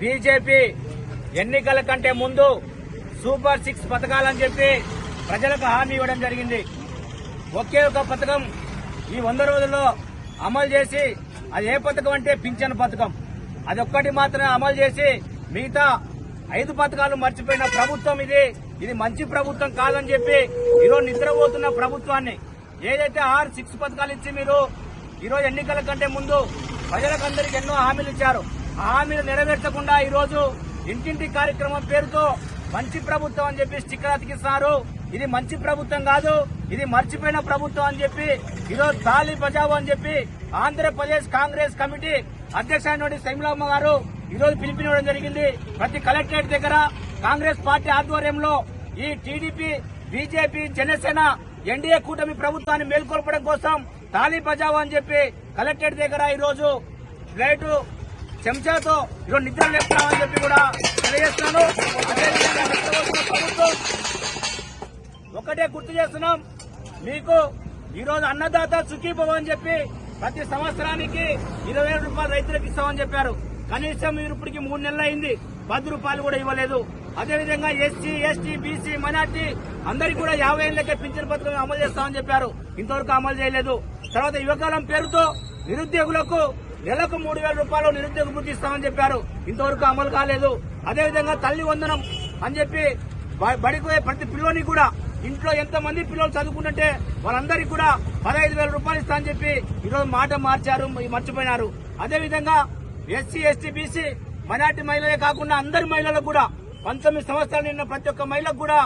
BJP ఎన్నికల కంటే ముందు సూపర్ సిక్స్ పథకాలని చెప్పి ప్రజలకు హామీ ఇవ్వడం జరిగింది. ఒకే ఒక పథకం ఈ వంద రోజుల్లో అమలు చేసి అది ఏ పథకం అంటే పింఛన్ పథకం. అది ఒక్కటి మాత్రమే అమలు చేసి మిగతా ఐదు పథకాలు మర్చిపోయిన ప్రభుత్వం ఇది. ఇది మంచి ప్రభుత్వం కాదని చెప్పి ఈరోజు నిద్రపోతున్న ప్రభుత్వాన్ని. ఏదైతే ఆరు సిక్స్ పథకాలు ఇచ్చి మీరు ఈరోజు ఎన్నికల కంటే ముందు ప్రజలకందరికీ ఎన్నో హామీలు ఇచ్చారు. హామీలు నెరవేర్చకుండా ఈరోజు ఇంటింటి కార్యక్రమం పేరుతో మంచి ప్రభుత్వం అని చెప్పి స్టిక్కర్ అతికిస్తున్నారు. ఇది మంచి ప్రభుత్వం కాదు ఇది మర్చిపోయిన ప్రభుత్వం అని చెప్పి ఈరోజు తాలి బజావు అని చెప్పి ఆంధ్రప్రదేశ్ కాంగ్రెస్ కమిటీ అధ్యక్షుడు శమిలమ్మ గారు ఈరోజు పిలిపినవడం జరిగింది. ప్రతి కలెక్టరేట్ దగ్గర కాంగ్రెస్ పార్టీ ఆధ్వర్యంలో ఈ టీడీపీ బీజేపీ జనసేన ఎన్డీఏ కూటమి ప్రభుత్వాన్ని మేల్కొల్పడం కోసం తాలి బజావు అని చెప్పి కలెక్టరేట్ దగ్గర ఈరోజు రైటు చెంచాతో ఈరోజు నిద్ర లేపుతామని చెప్పి కూడా తెలియజేస్తున్నాను. ప్రభుత్వం. ఒకటే గుర్తు చేస్తున్నాం. మీకు ఈరోజు అన్నదాత సుఖీభవ అని చెప్పి ప్రతి సంవత్సరానికి ఇరవై వేల రూపాయలు రైతులకు ఇస్తామని చెప్పారు. కనీసం మీరు ఇప్పటికి మూడు నెలలు అయింది. పది రూపాయలు కూడా ఇవ్వలేదు. అదేవిధంగా ఎస్సీ ఎస్టీ బీసీ మైనార్టీ అందరికీ కూడా యాభై ఏళ్ళకే పింఛన్ పథకం అమలు చేస్తామని చెప్పారు. ఇంతవరకు అమలు చేయలేదు. తర్వాత యువకాలం పేరుతో నిరుద్యోగులకు నెలకు మూడు వేల రూపాయలు నిరుద్యోగ వృత్తి ఇస్తామని చెప్పారు. ఇంతవరకు అమలు కాలేదు. అదేవిధంగా తల్లి వందనం అని చెప్పి బడిపోయే ప్రతి పిల్లోని కూడా ఇంట్లో ఎంతమంది పిల్లలు చదువుకుంటుంటే వాళ్ళందరికీ కూడా పదహైదు వేల రూపాయలు ఇస్తా అని చెప్పి ఈరోజు మాట మార్చారు మర్చిపోయినారు. అదేవిధంగా ఎస్సీ ఎస్టీ బీసీ మైనార్టీ మహిళలే కాకుండా అందరి మహిళలకు కూడా పంతొమ్మిది సంవత్సరాలు నిన్న ప్రతి ఒక్క మహిళకు కూడా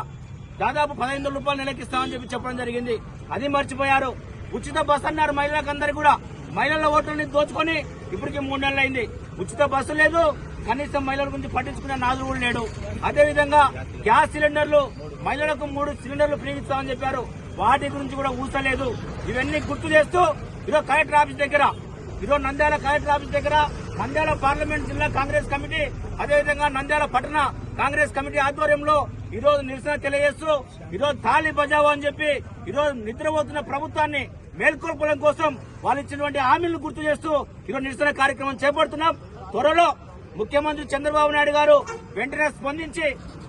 దాదాపు పదహైదు రూపాయలు నెలకిస్తామని చెప్పి చెప్పడం జరిగింది. అది మర్చిపోయారు. ఉచిత బస్ అన్నారు మహిళలకు అందరు కూడా. మహిళల ఓట్లని దోచుకొని ఇప్పటికి మూడు నెలలు అయింది. ఉచిత బస్సు లేదు. కనీసం మహిళల గురించి పట్టించుకునే నాదుడు కూడా లేడు. అదేవిధంగా గ్యాస్ సిలిండర్లు మహిళలకు మూడు సిలిండర్లు ఫ్రీ ఇస్తామని చెప్పారు. వాటి గురించి కూడా ఊసలేదు. ఇవన్నీ గుర్తు చేస్తూ ఈరోజు కలెక్టర్ ఆఫీస్ దగ్గర ఈరోజు నంద్యాల కలెక్టర్ ఆఫీస్ దగ్గర నంద్యాల పార్లమెంట్ జిల్లా కాంగ్రెస్ కమిటీ అదేవిధంగా నంద్యాల పట్టణ కాంగ్రెస్ కమిటీ ఆధ్వర్యంలో ఈరోజు నిరసన తెలియజేస్తూ ఈరోజు తాళి బజావో అని చెప్పి ఈరోజు నిద్రపోతున్న ప్రభుత్వాన్ని మేల్కొల్పడం కోసం వాళ్ళు ఇచ్చినటువంటి హామీలను గుర్తు చేస్తూ ఇక్కడ నిరసన కార్యక్రమం చేపడుతున్నాం. త్వరలో ముఖ్యమంత్రి చంద్రబాబు నాయుడు గారు వెంటనే స్పందించి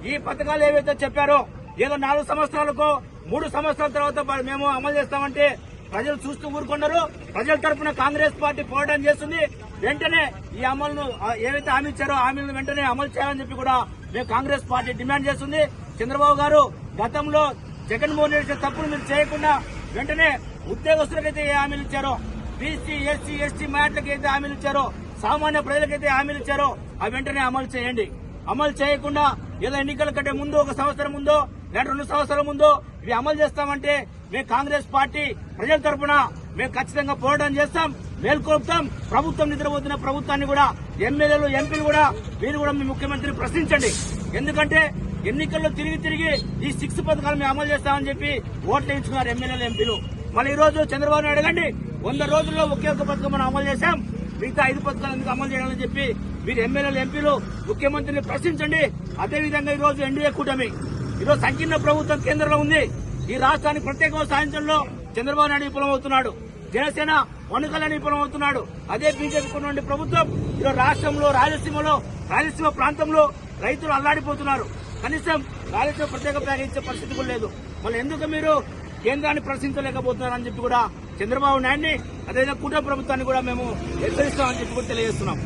ఈ పథకాలు ఏవైతే చెప్పారో ఏదో నాలుగు సంవత్సరాలకు మూడు సంవత్సరాల తర్వాత మేము అమలు చేస్తామంటే ప్రజలు చూస్తూ ఊరుకున్నారు ప్రజల తరఫున కాంగ్రెస్ పార్టీ పోరాటం చేస్తుంది. వెంటనే ఈ అమలును ఏవైతే హామీ ఇచ్చారో హామీలను వెంటనే అమలు చేయాలని చెప్పి కూడా మేము కాంగ్రెస్ పార్టీ డిమాండ్ చేస్తుంది. చంద్రబాబు గారు గతంలో జగన్మోహన్ రెడ్డి తప్పులు మీరు చేయకుండా వెంటనే ఉద్యోగస్తులకైతే ఏ హామీలు ఇచ్చారో? బీసీ ఎస్సీ ఎస్టీ మైనార్టీలకు అయితే హామీలు ఇచ్చారో? సామాన్య ప్రజలకైతే హామీలు ఇచ్చారో? అవి వెంటనే అమలు చేయండి. అమలు చేయకుండా ఏదో ఎన్నికల కంటే ముందు ఒక సంవత్సరం ముందో లేదా రెండు సంవత్సరాల ముందో ఇవి అమలు చేస్తామంటే మేము కాంగ్రెస్ పార్టీ ప్రజల తరఫున మేము ఖచ్చితంగా పోరాటం చేస్తాం మేల్కొల్పుతాం. ప్రభుత్వం నిద్రపోతున్న ప్రభుత్వాన్ని కూడా ఎమ్మెల్యేలు ఎంపీలు కూడా మీరు కూడా మీ ముఖ్యమంత్రిని ప్రశ్నించండి. ఎందుకంటే ఎన్నికల్లో తిరిగి తిరిగి ఈ సిక్స్ పథకాలు మేము అమలు చేస్తామని చెప్పి ఓట్లు వేయించుకున్నారు ఎమ్మెల్యేలు ఎంపీలు. మళ్ళీ ఈ రోజు చంద్రబాబు నాయుడు అడగండి వంద రోజుల్లో ఒకే ఒక పథకం మనం అమలు చేశాం మిగతా ఐదు పథకాలు ఎందుకు అమలు చేయాలని చెప్పి మీరు ఎమ్మెల్యేలు ఎంపీలు ముఖ్యమంత్రిని ప్రశ్నించండి. అదేవిధంగా ఈ రోజు ఎన్డీఏ కూటమి. ఈరోజు సంకీర్ణ ప్రభుత్వం కేంద్రంలో ఉంది. ఈ రాష్ట్రానికి ప్రత్యేకంగా సాధించడంలో చంద్రబాబు నాయుడు విఫలమవుతున్నాడు. జనసేన వణుకలని విఫలమవుతున్నాడు. అదే బీజేపీ ప్రభుత్వం ఈరోజు రాష్ట్రంలో రాయలసీమలో రాయలసీమ ప్రాంతంలో రైతులు అల్లాడిపోతున్నారు. కనీసం రాయలసీమ ప్రత్యేక ప్రకటించే పరిస్థితి కూడా లేదు. మళ్ళీ ఎందుకు మీరు కేంద్రాన్ని ప్రశ్నించలేకపోతున్నారని చెప్పి కూడా చంద్రబాబు నాయుడిని అదేవిధంగా కుటుంబ ప్రభుత్వాన్ని కూడా మేము హెచ్చరిస్తామని చెప్పి కూడా తెలియజేస్తున్నాం.